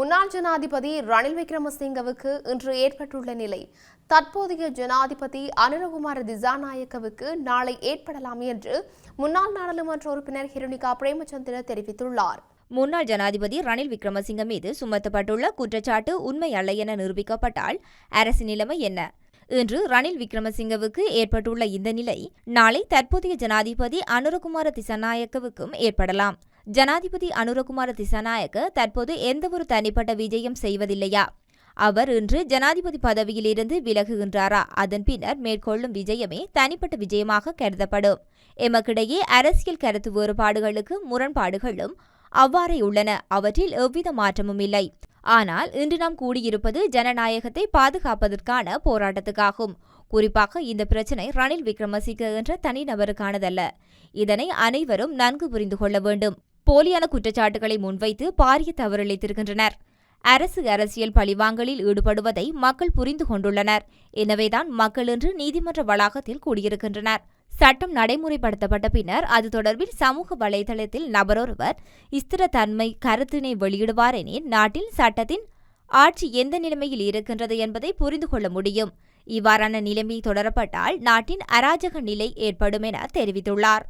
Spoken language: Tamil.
முன்னாள் ஜனாதிபதி ரணில் விக்ரமசிங்கவுக்கு இன்று ஏற்பட்டுள்ள நிலை. தற்போதைய ஜனாதிபதி அனுரகுமார திசாநாயக்கவுக்கு நாளை ஏற்படலாம் என்று முன்னாள் நாடாளுமன்ற உறுப்பினர் ஹிருணிகா பிரேமச்சந்திர தெரிவித்துள்ளார். முன்னாள் ஜனாதிபதி ரணில் விக்ரமசிங்க மீது சுமத்தப்பட்டுள்ள குற்றச்சாட்டு உண்மை அல்ல என நிரூபிக்கப்பட்டால் அரசு நிலைமை என்ன? இன்று ரணில் விக்ரமசிங்கவுக்கு ஏற்பட்டுள்ள இந்த நிலை நாளை தற்போதைய ஜனாதிபதி அனுரகுமார திசாநாயக்கவுக்கும் ஏற்படலாம். ஜனாதிபதி அனுரகுமார திசாநாயக்க தற்போது எந்தவொரு தனிப்பட்ட விஜயம் செய்வதில்லையா? அவர் இன்று ஜனாதிபதி பதவியிலிருந்து விலகுகின்றாரா? அதன் பின்னர் மேற்கொள்ளும் விஜயமே தனிப்பட்ட விஜயமாக கருதப்படும். எமக்கிடையே அரசியல் கருத்து வேறுபாடுகளுக்கு முரண்பாடுகளும் அவ்வாறே உள்ளன. அவற்றில் எவ்வித மாற்றமும் இல்லை. ஆனால் இன்று நாம் கூடியிருப்பது ஜனநாயகத்தை பாதுகாப்பதற்கான போராட்டத்துக்காகும். குறிப்பாக இந்த பிரச்சினை ரணில் விக்ரமசிங்க என்ற தனிநபருக்கானதல்ல. இதனை அனைவரும் நன்கு புரிந்து கொள்ள வேண்டும். போலியான குற்றச்சாட்டுகளை முன்வைத்து பாரிய தவறிழைத்திருக்கின்றனர் அரசு அரசியல் பழிவாங்கலில் ஈடுபடுவதை மக்கள் புரிந்து கொண்டுள்ளனர். எனவேதான் மக்கள் இன்று நீதிமன்ற வளாகத்தில் கூடியிருக்கின்றனர். சட்டம் நடைமுறைப்படுத்தப்பட்ட பின்னர் அது தொடர்பில் சமூக வலைதளத்தில் நபரொருவர் ஸ்திரத்தன்மை கருத்தினை வெளியிடுவார் எனில் நாட்டில் சட்டத்தின் ஆட்சி எந்த நிலைமையில் இருக்கின்றது என்பதை புரிந்து கொள்ள முடியும். இவ்வாறான நிலைமை தொடரப்பட்டால் நாட்டின் அராஜக நிலை ஏற்படும் என தெரிவித்துள்ளார்.